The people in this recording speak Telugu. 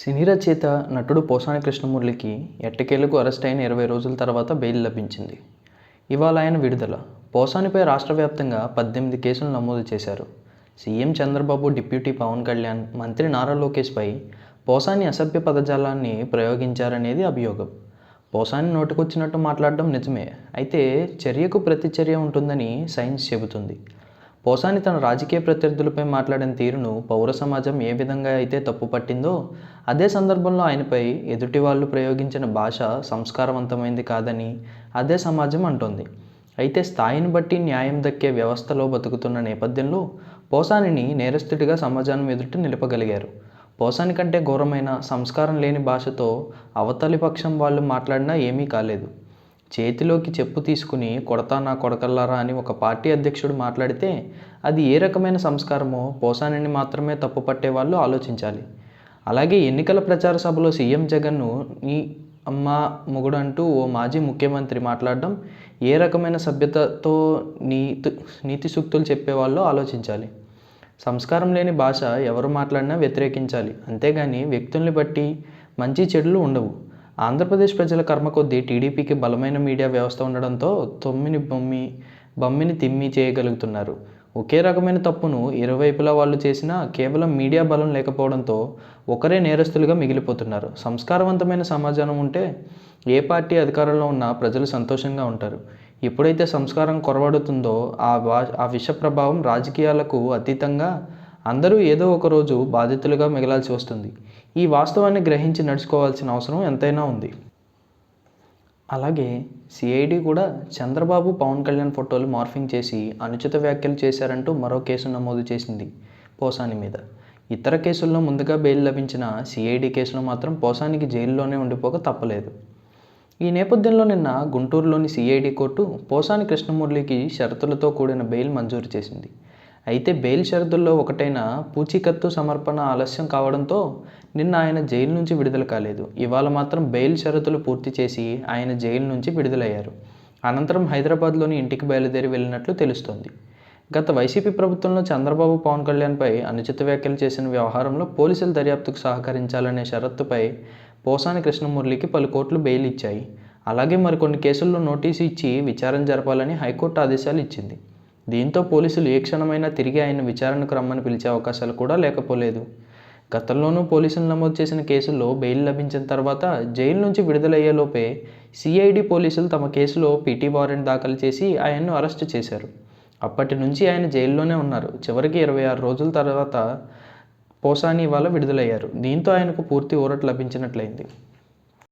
సినీ రచయిత నటుడు పోసాని కృష్ణమురళికి ఎట్టకేలకు అరెస్ట్ అయిన ఇరవై రోజుల తర్వాత బెయిల్ లభించింది. ఇవాళ ఆయన విడుదల. పోసానిపై రాష్ట్ర వ్యాప్తంగా పద్దెనిమిది కేసులు నమోదు చేశారు. సీఎం చంద్రబాబు డిప్యూటీ పవన్ కళ్యాణ్ మంత్రి నారా లోకేష్పై పోసాని అసభ్య పదజాలాన్ని ప్రయోగించారనేది అభియోగం. పోసాని నోటుకొచ్చినట్టు మాట్లాడడం నిజమే. అయితే చర్యకు ప్రతిచర్య ఉంటుందని సైన్స్ చెబుతుంది. పోసాని తన రాజకీయ ప్రత్యర్థులపై మాట్లాడిన తీరును పౌర సమాజం ఏ విధంగా అయితే తప్పు పట్టిందో అదే సందర్భంలో ఆయనపై ఎదుటి వాళ్ళు ప్రయోగించిన భాష సంస్కారవంతమైంది కాదని అదే సమాజం అంటోంది. అయితే స్థాయిని బట్టి న్యాయం దక్కే వ్యవస్థలో బతుకుతున్న నేపథ్యంలో పోసానిని నేరస్తుడిగా సమాజం ఎదుట నిలపగలిగారు. పోసాని కంటే ఘోరమైన సంస్కారం లేని భాషతో అవతలి పక్షం వాళ్ళు మాట్లాడినా ఏమీ కాలేదు. చేతిలోకి చెప్పు తీసుకుని కొడతా నా కొడకల్లారా అని ఒక పార్టీ అధ్యక్షుడు మాట్లాడితే అది ఏ రకమైన సంస్కారమో పోసానిని మాత్రమే తప్పు పట్టే వాళ్ళు ఆలోచించాలి. అలాగే ఎన్నికల ప్రచార సభలో సీఎం జగన్ను నీ అమ్మ మొగుడు అంటూ ఓ మాజీ ముఖ్యమంత్రి మాట్లాడడం ఏ రకమైన సభ్యతతో నీతి నీతి సూక్తులు చెప్పేవాళ్ళో ఆలోచించాలి. సంస్కారం లేని భాష ఎవరు మాట్లాడినా వ్యతిరేకించాలి. అంతేగాని వ్యక్తుల్ని బట్టి మంచి చెడులు ఉండవు. ఆంధ్రప్రదేశ్ ప్రజల కర్మ కొద్దీ టీడీపీకి బలమైన మీడియా వ్యవస్థ ఉండడంతో తొమ్మిని బొమ్మి బమ్మిని తిమ్మి చేయగలుగుతున్నారు. ఒకే రకమైన తప్పును ఇరువైపులా వాళ్ళు చేసినా కేవలం మీడియా బలం లేకపోవడంతో ఒకరే నేరస్తులుగా మిగిలిపోతున్నారు. సంస్కారవంతమైన సమాజం ఉంటే ఏ పార్టీ అధికారంలో ఉన్నా ప్రజలు సంతోషంగా ఉంటారు. ఎప్పుడైతే సంస్కారం కొరవడుతుందో ఆ వా ఆ విష ప్రభావం రాజకీయాలకు అతీతంగా అందరూ ఏదో ఒక రోజు బాధితులుగా మిగలాల్సి వస్తుంది. ఈ వాస్తవాన్ని గ్రహించి నడుచుకోవాల్సిన అవసరం ఎంతైనా ఉంది. అలాగే సిఐడి కూడా చంద్రబాబు పవన్ కళ్యాణ్ ఫోటోలు మార్ఫింగ్ చేసి అనుచిత వ్యాఖ్యలు చేశారంటూ మరో కేసు నమోదు చేసింది పోసాని మీద. ఇతర కేసుల్లో ముందుగా బెయిల్ లభించిన సిఐడి కేసులో మాత్రం పోసానికి జైల్లోనే ఉండిపోక తప్పలేదు. ఈ నేపథ్యంలో నిన్న గుంటూరులోని సిఐడి కోర్టు పోసాని కృష్ణమురళికి షరతులతో కూడిన బెయిల్ మంజూరు చేసింది. అయితే బెయిల్ షరతుల్లో ఒకటైన పూచీకత్తు సమర్పణ ఆలస్యం కావడంతో నిన్న ఆయన జైలు నుంచి విడుదల కాలేదు. ఇవాళ మాత్రం బెయిల్ షరతులు పూర్తి చేసి ఆయన జైలు నుంచి విడుదలయ్యారు. అనంతరం హైదరాబాద్లోని ఇంటికి బయలుదేరి వెళ్ళినట్లు తెలుస్తోంది. గత వైసీపీ ప్రభుత్వంలో చంద్రబాబు పవన్ కళ్యాణ్పై అనుచిత వ్యాఖ్యలు చేసిన వ్యవహారంలో పోలీసులు దర్యాప్తుకు సహకరించాలనే షరతుపై పోసాని కృష్ణమురళికి పలు కోట్లు బెయిల్ ఇచ్చాయి. అలాగే మరికొన్ని కేసుల్లో నోటీసు ఇచ్చి విచారణ జరపాలని హైకోర్టు ఆదేశాలు ఇచ్చింది. దీంతో పోలీసులు ఏ క్షణమైనా తిరిగి ఆయన విచారణకు రమ్మని పిలిచే అవకాశాలు కూడా లేకపోలేదు. గతంలోనూ పోలీసులు నమోదు చేసిన కేసుల్లో బెయిల్ లభించిన తర్వాత జైలు నుంచి విడుదలయ్యేలోపే సిఐడి పోలీసులు తమ కేసులో పీటీ వారెంట్ దాఖలు చేసి ఆయన్ను అరెస్టు చేశారు. అప్పటి నుంచి ఆయన జైల్లోనే ఉన్నారు. చివరికి ఇరవై ఆరు రోజుల తర్వాత పోసాని వల్ల విడుదలయ్యారు. దీంతో ఆయనకు పూర్తి ఊరట లభించినట్లయింది.